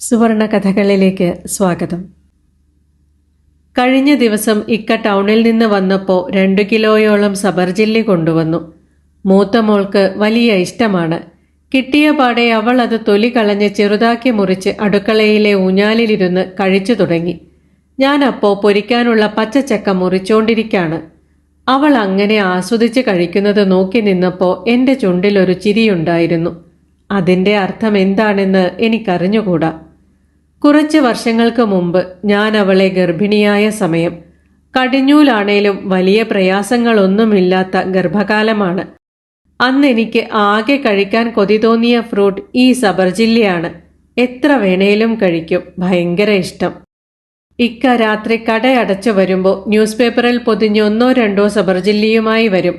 സുവർണ കഥകളിലേക്ക് സ്വാഗതം. കഴിഞ്ഞ ദിവസം ഇക്ക ടൗണിൽ നിന്ന് വന്നപ്പോൾ രണ്ടു കിലോയോളം സബർജില്ലി കൊണ്ടുവന്നു. മൂത്ത മോൾക്ക് വലിയ ഇഷ്ടമാണ്. കിട്ടിയ പാടെ അവൾ അത് തൊലി കളഞ്ഞ് ചെറുതാക്കി മുറിച്ച് അടുക്കളയിലെ ഊഞ്ഞാലിലിരുന്ന് കഴിച്ചു തുടങ്ങി. ഞാൻ അപ്പോൾ പൊരിക്കാനുള്ള പച്ചച്ചക്ക മുറിച്ചോണ്ടിരിക്കാണ്. അവൾ അങ്ങനെ ആസ്വദിച്ച് കഴിക്കുന്നത് നോക്കി നിന്നപ്പോൾ എന്റെ ചുണ്ടിലൊരു ചിരിയുണ്ടായിരുന്നു. അതിന്റെ അർത്ഥം എന്താണെന്ന് എനിക്കറിഞ്ഞുകൂടാ. കുറച്ച് വർഷങ്ങൾക്ക് മുമ്പ് ഞാൻ അവളെ ഗർഭിണിയായ സമയം കടിഞ്ഞൂലാണേലും വലിയ പ്രയാസങ്ങളൊന്നുമില്ലാത്ത ഗർഭകാലമാണ്. അന്ന് എനിക്ക് ആകെ കഴിക്കാൻ കൊതി തോന്നിയ ഫ്രൂട്ട് ഈ സബർജില്ലയാണ്. എത്ര വേണേലും കഴിക്കും ഭയങ്കര ഇഷ്ടം. ഇക്ക രാത്രി കടയടച്ചു വരുമ്പോൾ ന്യൂസ് പേപ്പറിൽ പൊതിഞ്ഞൊന്നോ രണ്ടോ സബർജില്ലിയുമായി വരും.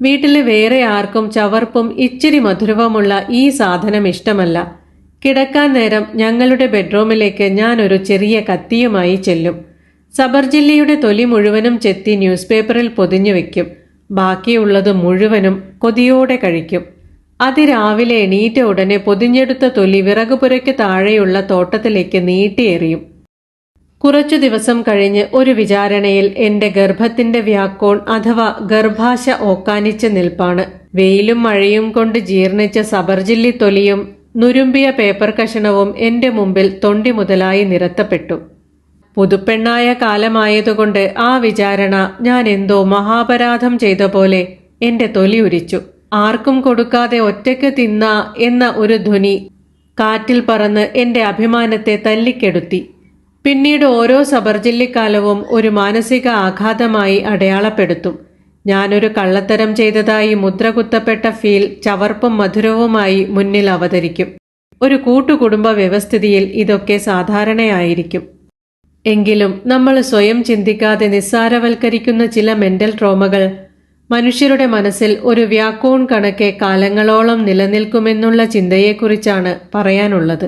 വീട്ടിൽ വേറെ ആർക്കും ചവർപ്പും ഇച്ചിരി മധുരവുമുള്ള ഈ സാധനം ഇഷ്ടമല്ല. കിടക്കാൻ നേരം ഞങ്ങളുടെ ബെഡ്റൂമിലേക്ക് ഞാൻ ഒരു ചെറിയ കത്തിയുമായി ചെല്ലും. സബർജില്ലിയുടെ തൊലി മുഴുവനും ചെത്തി ന്യൂസ് പേപ്പറിൽ പൊതിഞ്ഞു വെക്കും. ബാക്കിയുള്ളത് മുഴുവനും കൊതിയോടെ കഴിക്കും. അതിരാവിലെ എണീറ്റ ഉടനെ പൊതിഞ്ഞെടുത്ത തൊലി വിറകുപുരയ്ക്ക് താഴെയുള്ള തോട്ടത്തിലേക്ക് നീട്ടിയെറിയും കുറച്ചു ദിവസം കഴിഞ്ഞ് ഒരു വിചാരണയിൽ എന്റെ ഗർഭത്തിന്റെ വ്യാക്കോൺ അഥവാ ഗർഭാശ ഓക്കാനിച്ച് നിൽപ്പാണ്. വെയിലും മഴയും കൊണ്ട് ജീർണിച്ച സബർജില്ലി തൊലിയും നുരുമ്പിയ പേപ്പർ കഷണവും എന്റെ മുമ്പിൽ തൊണ്ടി മുതലായി നിരത്തപ്പെട്ടു. പുതുപ്പെണ്ണായ കാലമായതുകൊണ്ട് ആ വിചാരണ ഞാൻ എന്തോ മഹാപരാധം ചെയ്ത പോലെ എന്റെ തൊലി ഉരിച്ചു ആർക്കും കൊടുക്കാതെ ഒറ്റയ്ക്ക് തിന്ന എന്ന ഒരു ധ്വനി കാറ്റിൽ പറന്ന് എന്റെ അഭിമാനത്തെ തല്ലിക്കെടുത്തി. പിന്നീട് ഓരോ സബർജില്ലിക്കാലവും ഒരു മാനസിക ആഘാതമായി അടയാളപ്പെടുത്തും. ഞാനൊരു കള്ളത്തരം ചെയ്തതായി മുദ്രകുത്തപ്പെട്ട ഫീൽ ചവർപ്പും മധുരവുമായി മുന്നിൽ അവതരിക്കും. ഒരു കൂട്ടുകുടുംബ വ്യവസ്ഥിതിയിൽ ഇതൊക്കെ സാധാരണയായിരിക്കും. എങ്കിലും നമ്മൾ സ്വയം ചിന്തിക്കാതെ നിസ്സാരവൽക്കരിക്കുന്ന ചില മെന്റൽ ട്രോമകൾ മനുഷ്യരുടെ മനസ്സിൽ ഒരു വ്യാക്കോൺ കണക്കെ കാലങ്ങളോളം നിലനിൽക്കുമെന്നുള്ള ചിന്തയെക്കുറിച്ചാണ് പറയാനുള്ളത്.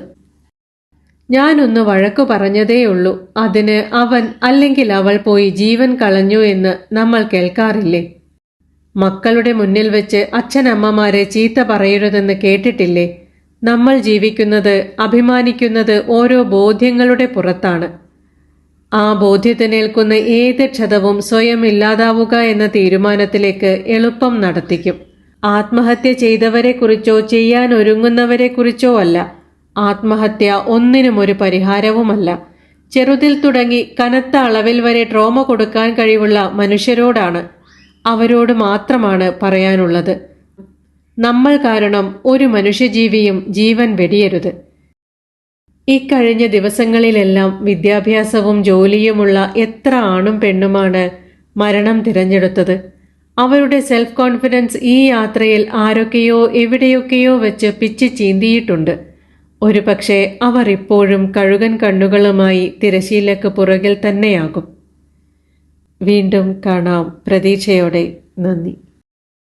ഞാനൊന്ന് വഴക്കു പറഞ്ഞതേയുള്ളൂ അതിന് അവൻ അല്ലെങ്കിൽ അവൾ പോയി ജീവൻ കളഞ്ഞു എന്ന് നമ്മൾ കേൾക്കാറില്ലേ? മക്കളുടെ മുന്നിൽ വെച്ച് അച്ഛനമ്മമാരെ ചീത്ത പറയരുതെന്ന് കേട്ടിട്ടില്ലേ? നമ്മൾ ജീവിക്കുന്നത് അഭിമാനിക്കുന്നത് ഓരോ ബോധ്യങ്ങളുടെ പുറത്താണ്. ആ ബോധ്യത്തിനേൽക്കുന്ന ഏത് ക്ഷതവും സ്വയം ഇല്ലാതാവുക എന്ന തീരുമാനത്തിലേക്ക് എളുപ്പം നടത്തിക്കും. ആത്മഹത്യ ചെയ്തവരെക്കുറിച്ചോ ചെയ്യാൻ ഒരുങ്ങുന്നവരെക്കുറിച്ചോ അല്ല. ആത്മഹത്യ ഒന്നിനും ഒരു പരിഹാരവുമല്ല. ചെറുതിൽ തുടങ്ങി കനത്ത അളവിൽ വരെ ട്രോമ കൊടുക്കാൻ കഴിവുള്ള മനുഷ്യരോടാണ് അവരോട് മാത്രമാണ് പറയാനുള്ളത്. നമ്മൾ കാരണം ഒരു മനുഷ്യജീവിയും ജീവൻ വെടിയരുത്. ഇക്കഴിഞ്ഞ ദിവസങ്ങളിലെല്ലാം വിദ്യാഭ്യാസവും ജോലിയുമുള്ള എത്ര ആണും പെണ്ണുമാണ് മരണം തിരഞ്ഞെടുത്തത്. അവരുടെ സെൽഫ് കോൺഫിഡൻസ് ഈ യാത്രയിൽ ആരൊക്കെയോ എവിടെയൊക്കെയോ വെച്ച് പിച്ച് ചീന്തിയിട്ടുണ്ട്. ഒരു പക്ഷേ അവർ ഇപ്പോഴും കഴുകൻ കണ്ണുകളുമായി തിരശീലക്ക് പുറകിൽ തന്നെയാകും. വീണ്ടും കാണാം. പ്രതീക്ഷയോടെ നന്ദി.